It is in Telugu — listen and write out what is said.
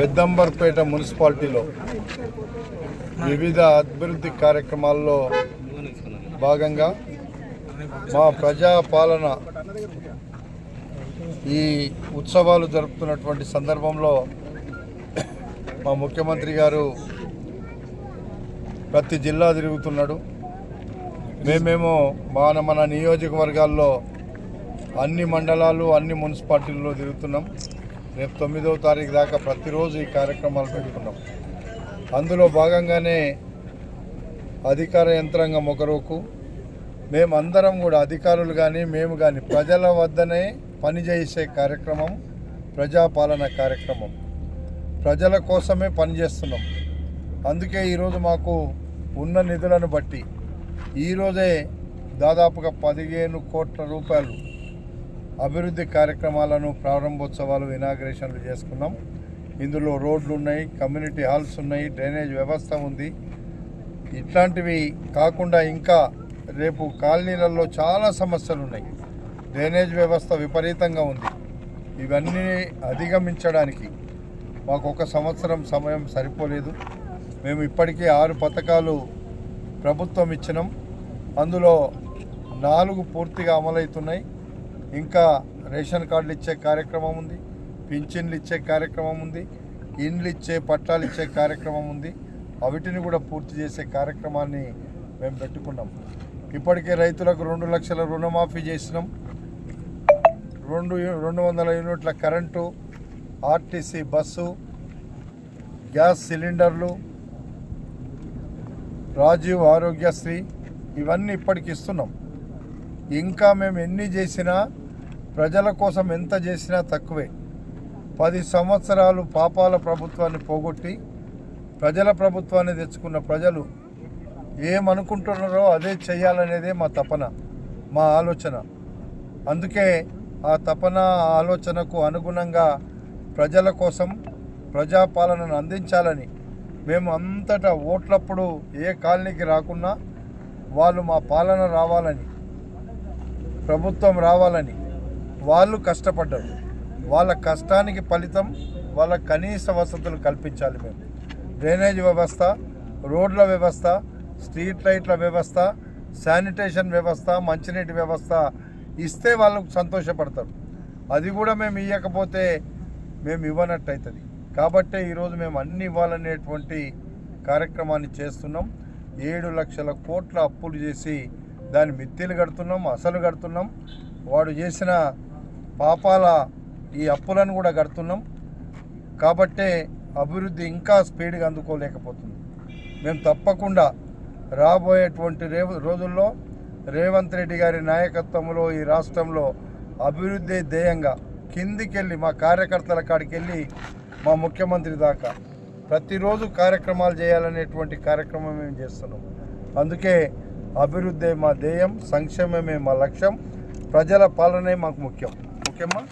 పెద్దంబర్పేట మున్సిపాలిటీలో వివిధ అభివృద్ధి కార్యక్రమాల్లో భాగంగా మా ప్రజాపాలన ఈ ఉత్సవాలు జరుపుతున్నటువంటి సందర్భంలో మా ముఖ్యమంత్రి గారు ప్రతి జిల్లా తిరుగుతున్నాడు. మేమేమో మన మన నియోజకవర్గాల్లో అన్ని మండలాలు అన్ని మున్సిపాలిటీల్లో తిరుగుతున్నాం. రేపు తొమ్మిదవ తారీఖు దాకా ప్రతిరోజు ఈ కార్యక్రమాలు పెట్టుకున్నాం. అందులో భాగంగానే అధికార యంత్రాంగం ఒకరోకు మేమందరం కూడా అధికారులు కానీ మేము కానీ ప్రజల వద్దనే పనిచేసే కార్యక్రమం ప్రజాపాలన కార్యక్రమం. ప్రజల కోసమే పనిచేస్తున్నాం అందుకే ఈరోజు మాకు ఉన్న నిధులను బట్టి ఈరోజే దాదాపుగా పదిహేను కోట్ల రూపాయలు అభివృద్ధి కార్యక్రమాలను ప్రారంభోత్సవాలు ఇనాగ్రేషన్లు చేసుకున్నాం. ఇందులో రోడ్లు ఉన్నాయి కమ్యూనిటీ హాల్స్ ఉన్నాయి డ్రైనేజ్ వ్యవస్థ ఉంది. ఇట్లాంటివి కాకుండా ఇంకా రేపు కాలనీలలో చాలా సమస్యలు ఉన్నాయి డ్రైనేజ్ వ్యవస్థ విపరీతంగా ఉంది. ఇవన్నీ అధిగమించడానికి మాకు ఒక సంవత్సరం సమయం సరిపోలేదు. మేము ఇప్పటికే ఆరు పథకాలు ప్రభుత్వం ఇచ్చినాం. అందులో నాలుగు పూర్తిగా అమలవుతున్నాయి. ఇంకా రేషన్ కార్డులు ఇచ్చే కార్యక్రమం ఉంది పింఛన్లు ఇచ్చే కార్యక్రమం ఉంది ఇండ్లు ఇచ్చే పట్టాలు ఇచ్చే కార్యక్రమం ఉంది. అవిటిని కూడా పూర్తి చేసే కార్యక్రమాన్ని మేము పెట్టుకున్నాం. ఇప్పటికే రైతులకు రెండు లక్షల రుణమాఫీ చేసినాం. రెండు రెండు వందల యూనిట్ల కరెంటు ఆర్టీసీ బస్సు గ్యాస్ సిలిండర్లు రాజీవ్ ఆరోగ్యశ్రీ ఇవన్నీ ఇప్పటికి ఇస్తున్నాం. ఇంకా మేము ఎన్ని చేసినా ప్రజల కోసం ఎంత చేసినా తక్కువే. పది సంవత్సరాలు పాపాల ప్రభుత్వాన్ని పోగొట్టి ప్రజల ప్రభుత్వాన్ని తెచ్చుకున్న ప్రజలు ఏమనుకుంటున్నారో అదే చేయాలనేదే మా తపన మా ఆలోచన. అందుకే ఆ తపన ఆలోచనకు అనుగుణంగా ప్రజల కోసం ప్రజాపాలనను అందించాలని మేము అంతటా ఓట్లప్పుడు ఏ కాలనీకి రాకున్నా వాళ్ళు మా పాలన రావాలని ప్రభుత్వం రావాలని వాళ్ళు కష్టపడ్డారు. వాళ్ళ కష్టానికి ఫలితం వాళ్ళ కనీస వసతులు కల్పించాలి మేము. డ్రైనేజ్ వ్యవస్థ రోడ్ల వ్యవస్థ స్ట్రీట్ లైట్ల వ్యవస్థ శానిటేషన్ వ్యవస్థ మంచినీటి వ్యవస్థ ఇస్తే వాళ్ళకు సంతోషపడతారు. అది కూడా మేము ఇవ్వకపోతే మేము ఇవ్వనట్టు అవుతుంది కాబట్టే ఈరోజు మేము అన్ని ఇవ్వాలనేటువంటి కార్యక్రమాన్ని చేస్తున్నాం. ఏడు లక్షల కోట్ల అప్పులు చేసి దాని మిత్తిలు కడుతున్నాం అసలు కడుతున్నాం. వాడు చేసిన పాపాల ఈ అప్పులను కూడా కడుతున్నాం. కాబట్టే అభివృద్ధి ఇంకా స్పీడ్గా అందుకోలేకపోతుంది. మేము తప్పకుండా రాబోయేటువంటి రేవు రోజుల్లో రేవంత్ రెడ్డి గారి నాయకత్వంలో ఈ రాష్ట్రంలో అభివృద్ధి ధ్యేయంగా కిందికెళ్ళి మా కార్యకర్తల కాడికి వెళ్ళి మా ముఖ్యమంత్రి దాకా ప్రతిరోజు కార్యక్రమాలు చేయాలనేటువంటి కార్యక్రమం మేము చేస్తున్నాం. అందుకే అభివృద్ధి మా ధ్యేయం సంక్షేమమే మా లక్ష్యం. ప్రజల పాలనే మాకు ముఖ్యం. ఓకేమ్మా?